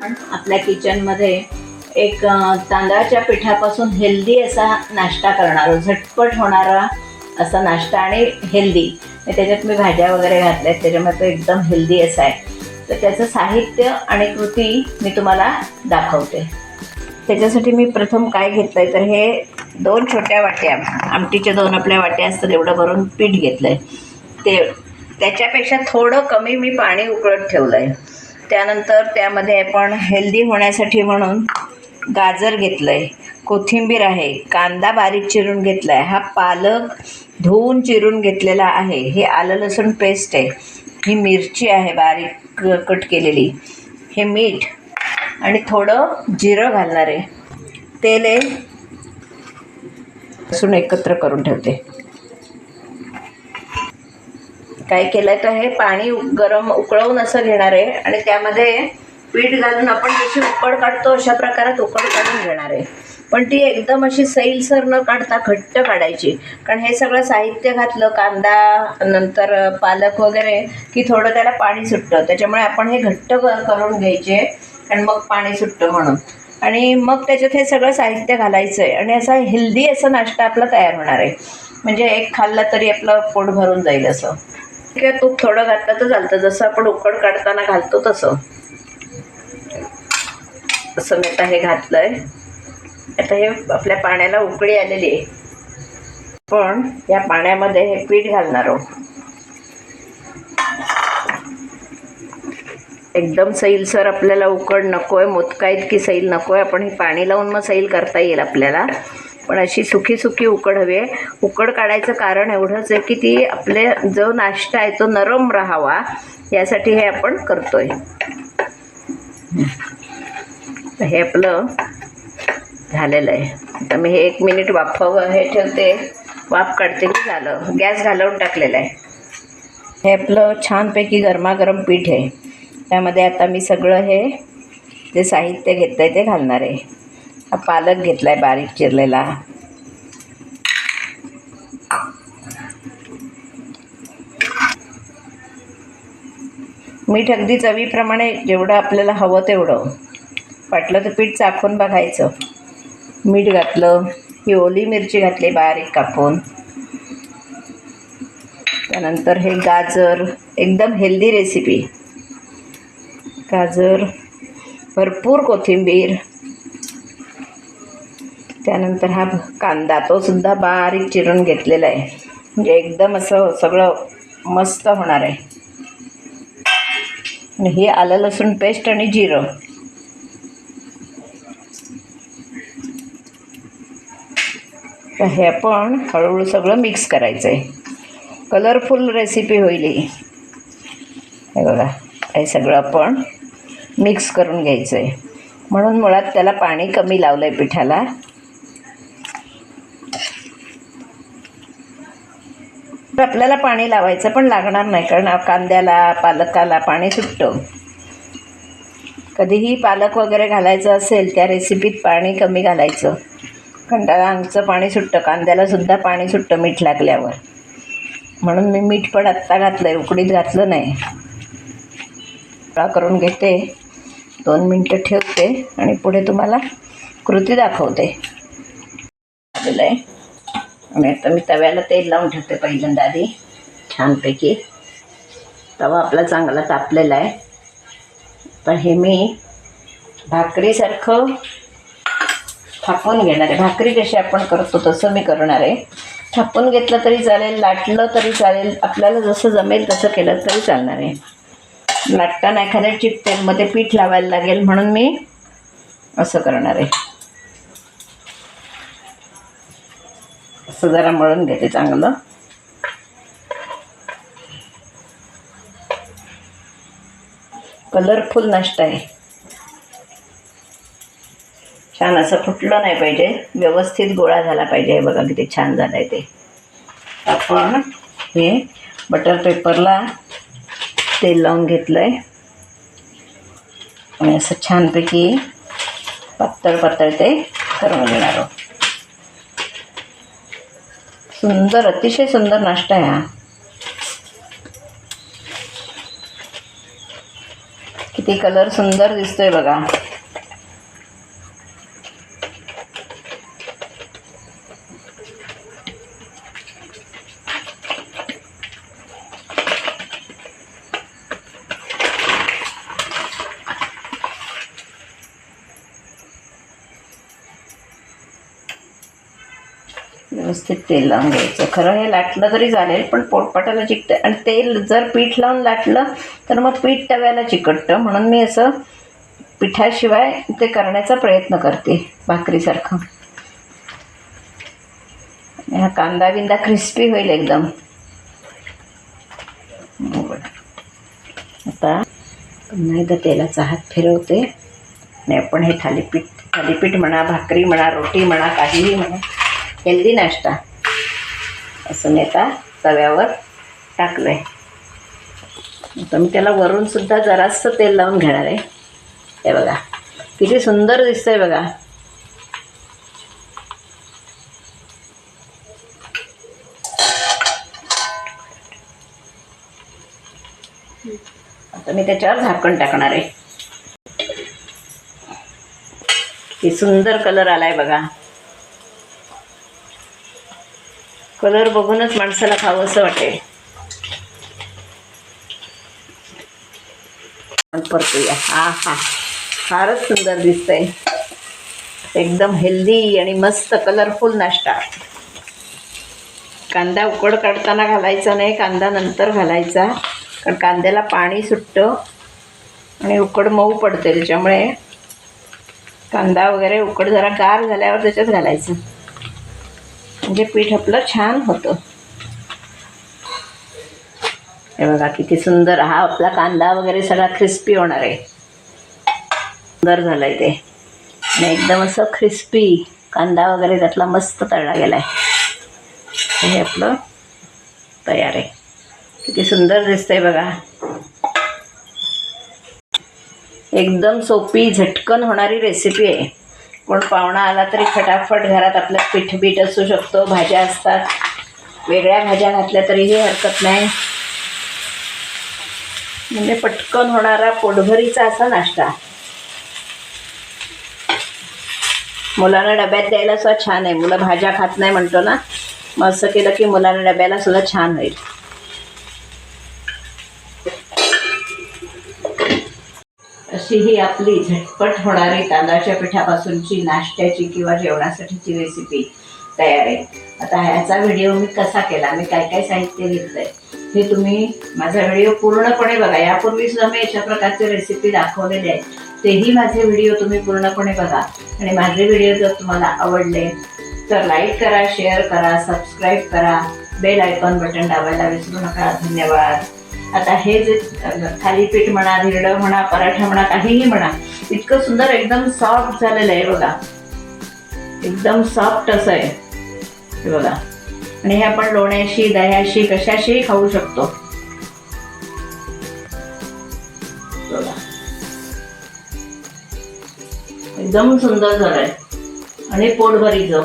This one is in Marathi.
आपण आपल्या किचनमध्ये एक तांदळाच्या पिठापासून हेल्दी असा नाश्ता करणार झटपट होणारा असा नाश्ता आणि हेल्दी. त्याच्यात मी भाज्या वगैरे घातल्या आहेत त्याच्यामुळे तो एकदम हेल्दी असा आहे. तर त्याचं साहित्य आणि कृती मी तुम्हाला दाखवते. त्याच्यासाठी मी प्रथम काय घेतलं आहे तर हे दोन छोट्या वाट्या आमटीच्या दोन आपल्या वाट्या असतात एवढं भरून पीठ घेतलं आहे ते त्याच्यापेक्षा थोडं कमी मी पाणी उकळत ठेवलं आहे त्यानंतर त्यामध्ये आपण हेल्दी होण्यासाठी म्हणून गाजर घेतलं आहे कोथिंबीर आहे कांदा बारीक चिरून घेतला आहे हा पालक धुवून चिरून घेतलेला आहे. हे आलं लसूण पेस्ट आहे. ही मिरची आहे बारीक कट केलेली. हे मीठ आणि थोडं जिरं घालणार आहे. तेल आहे. लसूण एकत्र करून ठेवते. काय केलं तर हे पाणी गरम उकळवून असं घेणार आहे आणि त्यामध्ये पीठ घालून आपण जशी उकड काढतो अशा प्रकारात उकड काढून घेणार आहे. पण ती एकदम अशी सैलसर न काढता घट्ट काढायची. कारण हे सगळं साहित्य घातलं कांदा नंतर पालक वगैरे की थोडं त्याला पाणी सुटतं. त्याच्यामुळे आपण हे घट्ट करून घ्यायचे आणि मग पाणी सुटतं म्हणून. आणि मग त्याच्यात हे सगळं साहित्य घालायचं आहे आणि असा हेल्दी असा नाश्ता आपला तयार होणार आहे. म्हणजे एक खाल्ला तरी आपलं पोट भरून जाईल असं. किंवा तूप थोडं घातलं तर चालतं. जसं आपण उकड काढताना घालतो तसं. असं मी आता हे घातलंय. आता हे आपल्या पाण्याला उकळी आलेली आहे. पण या पाण्यामध्ये हे पीठ घालणार आहोत. एकदम सैलसर आपल्याला उकड नको आहे मोदका इतकी सैल नको आहे आपण हे पाणी लावून मग सैल करता येईल आपल्याला. पण अशी सुकी सुकी उकड हवी आहे. उकड काढायचं कारण एवढंच आहे की ती आपले जो नाश्ता आहे तो नरम राहावा यासाठी हे आपण करतोय. हे आपलं झालेलं आहे. आता मी हे एक मिनिट वाफव हे ठेवते. वाफ काढते की झालं? गॅस घालवून टाकलेला आहे. हे आपलं छानपैकी गरमागरम पीठ आहे. त्यामध्ये आता मी सगळं हे जे साहित्य घेतलं आहे ते घालणार आहे. हा पालक घेतला आहे बारीक चिरलेला. मीठ अगदी चवीप्रमाणे जेवढं आपल्याला हवं तेवढं. वाटलं तर पीठ चाखून बघायचं. मीठ घातलं ही ओली मिरची घातली बारीक कापून. त्यानंतर हे गाजर एकदम हेल्दी रेसिपी गाजर भरपूर कोथिंबीर त्यानंतर हा कांदा तो सुद्धा बारीक चिरून घेतलेला आहे. म्हणजे एकदम असं सगळं मस्त होणार आहे. आणि हे आलं लसूण पेस्ट आणि जिरं. हे आपण हळूहळू सगळं मिक्स करायचं आहे कलरफुल रेसिपी होईल ही. हे बघा हे सगळं आपण मिक्स करून घ्यायचं आहे म्हणून मुळात त्याला पाणी कमी लावलं आहे पिठाला. तर आपल्याला पाणी लावायचं पण लागणार नाही कारण कांद्याला पालकाला पाणी सुटतं. कधीही पालक वगैरे घालायचं असेल त्या रेसिपीत पाणी कमी घालायचं. कंटाळा आमचं अंगचं पाणी सुटतं कांद्यालासुद्धा पाणी सुटतं मीठ लागल्यावर. म्हणून मी मीठ पण आत्ता घातलं आहे उकडीत घातलं नाही. करून घेते. दोन मिनटं ठेवते आणि पुढे तुम्हाला कृती दाखवते. आहे. आणि आता मी तव्याला तेल लावून ठेवते पहिल्यांदा आधी. छानपैकी. तवा आपला चांगला तापलेला आहे. पण हे मी भाकरीसारखं थापून घेणार आहे. भाकरी कशी आपण करतो तसं मी करणार आहे. थापून घेतलं तरी चालेल लाटलं तरी चालेल. आपल्याला जसं जमेल तसं केलं तरी चालणार आहे. लाटताना एखाद्या चिपटेल पीठ लावायला लागेल म्हणून मी असं करणार आहे. असं जरा मळून घेते चांगलं. कलरफुल नाश्ता आहे. छान असं फुटलं नाही पाहिजे. व्यवस्थित गोळा झाला पाहिजे. हे बघा किती छान झालं आहे ते. आपण हे बटर पेपरला तेल लावून घेतलं आहे आणि असं छानपैकी पातळ पातळ ते करून घेणार आहोत. सुंदर अतिशय सुंदर नाश्ता आहे हा. किती कलर सुंदर दिसतोय बघा. व्यवस्थित तेल लावून घ्यायचं. खरं हे लाटलं तरी चालेल पण पोटपाटाला चिकटं आणि तेल जर पीठ लावून लाटलं तर मग पीठ तव्याला चिकटतं. म्हणून मी असं पिठाशिवाय ते करण्याचा प्रयत्न करते भाकरीसारखं. आणि हा कांदा बिंदा क्रिस्पी होईल एकदम. आता पुन्हा एकदा तेलाचा हात फिरवते. आणि आपण हे थालीपीठ थालीपीठ म्हणा भाकरी म्हणा रोटी म्हणा काहीही म्हणा. हेल्दी नाश्ता. असं मी आता तव्यावर टाकलं आहे आता मी त्याला वरूनसुद्धा जरासं तेल लावून घेणार आहे. हे बघा किती सुंदर दिसतंय बघा. आता मी त्याच्यावर झाकण टाकणार आहे. किती सुंदर कलर आलाय बघा. कलर बघूनच माणसाला खावं असं वाटेल परतूया. हा हा. फारच सुंदर दिसतंय. एकदम हेल्दी आणि मस्त कलरफुल नाश्ता. कांदा उकड काढताना घालायचा नाही कांदा नंतर घालायचा. कारण कांद्याला पाणी सुटतं आणि उकड मऊ पडते त्याच्यामुळे. कांदा वगैरे उकड जरा गार झाल्यावर त्याच्यात घालायचं. म्हणजे पीठ आपलं छान होतं. हे बघा किती सुंदर. हा आपला कांदा वगैरे सगळा क्रिस्पी होणार आहे. सुंदर झालंय ते. आणि एकदम असं क्रिस्पी कांदा वगैरे त्यातला मस्त तळला गेलाय. हे आपलं तयार आहे. किती सुंदर दिसतंय बघा. एकदम सोपी झटकन होणारी रेसिपी आहे. कोण पाहुणा आला तरी फटाफट घरात आपल्या पीठ बीठ असू शकतो भाज्या असतात. वेगळ्या भाज्या घातल्या तरीही हरकत नाही. म्हणजे पटकन होणारा पोटभरीचा असा नाश्ता. मुलांना डब्यात द्यायला सुद्धा छान आहे. मुलं भाज्या खात नाही म्हणतो ना. मग असं केलं की मुलांना डब्याला सुद्धा छान होईल. अशी ही आपली झटपट होणारी तांदळाच्या पिठापासूनची नाश्त्याची किंवा जेवणासाठीची रेसिपी तयार आहे. आता ह्याचा व्हिडिओ मी कसा केला? मी काय काय साहित्य घेतलंय? हे तुम्ही माझा व्हिडिओ पूर्णपणे बघा. यापूर्वी सुद्धा मी अशा प्रकारचे रेसिपी दाखवलेले आहेत. तेही माझे व्हिडिओ तुम्ही पूर्णपणे बघा. आणि माझे व्हिडिओ जर तुम्हाला आवडले तर लाईक करा शेअर करा सबस्क्राईब करा. बेल आयकॉन बटन दाबायला विसरू नका. धन्यवाद. आता हे जे थालीपीठ म्हणा धिरडं म्हणा पराठा म्हणा काहीही म्हणा इतकं सुंदर एकदम सॉफ्ट झालेलं आहे बघा. एकदम सॉफ्ट असं आहे. हे बघा. आणि हे आपण लोण्याशी दह्याशी कशाशी खाऊ शकतो. बघा. एकदम सुंदर झालंय. आणि पोटभरीचं.